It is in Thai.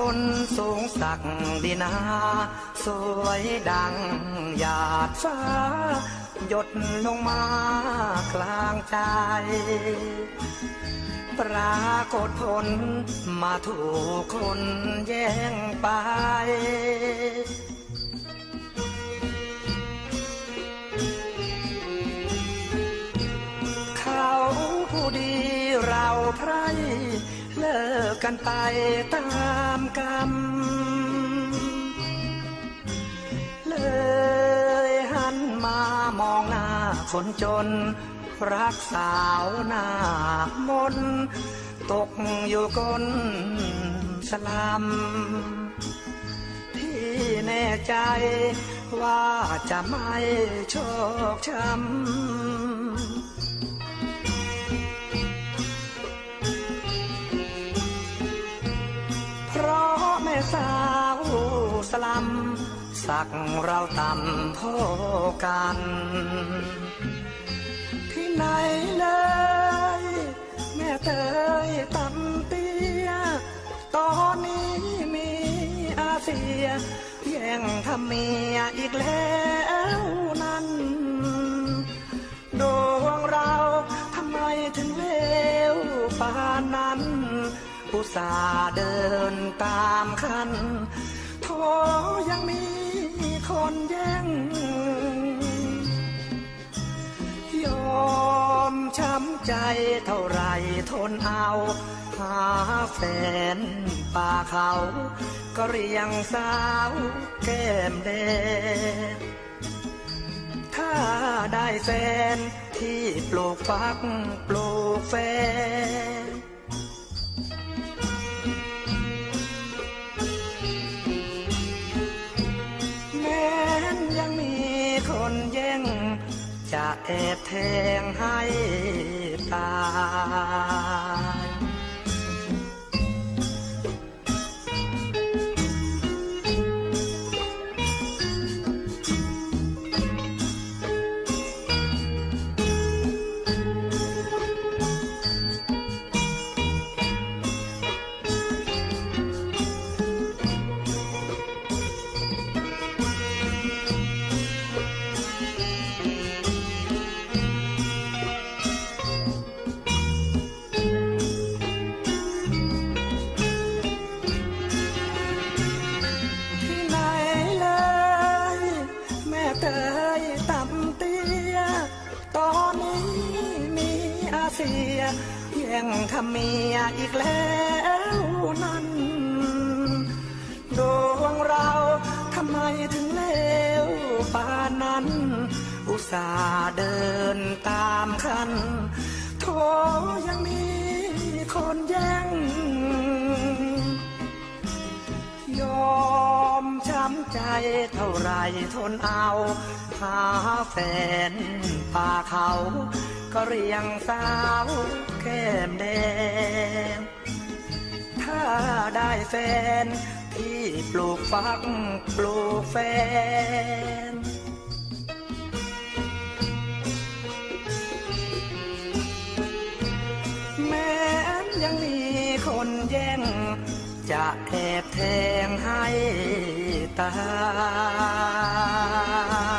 คนสูงสักดินา สวยดังหยาดฟ้า หยดลงมากลางใจ ปรากฏผลมาถูกคนแย่งไป เราใครเลิกกันไปตามกรรม เลยหันมามองหน้าคนจน รักสาวหน้ามน ตกอยู่ก้นสลัมที่แน่ใจว่าจะไม่โชคช้ำ ลัมสักเราต่ำพ่อกันที่ไหนเลย แม่เตยต่ำเตี้ย ตอนนี้มีอาเซียแย่งทำเมียอีกแล้วนั้นดวงเราทำไมถึงเลวปานนั้นอุตส่าห์เดินตามคัน ยังมีคนแย่งยอมช้ำใจเท่าไรทนเอา หาแฟนป่าเขา ก็เรียงสาวแก้มแดงถ้าได้แฟนที่ปลูกฟักปลูกแฟน จะแอบแทงให้ตา เตยต่ำเตี้ย ตอนนี้มีอาเซียแย่งทำเมียอีกแล้วนั้นดวงเราทำไมถึงเลวปานนั้น อุตส่าห์เดินตามคันโทยังมีคนแย่ง ใจเท่าไรทนเอา หาแฟนป่าเขา ก็เรียงสาวแก้มแดง ถ้าได้แฟน ที่ปลูกฟักปลูกแฟนแม้ยังมีคนแย่ง จะแอบแทงให้ตาย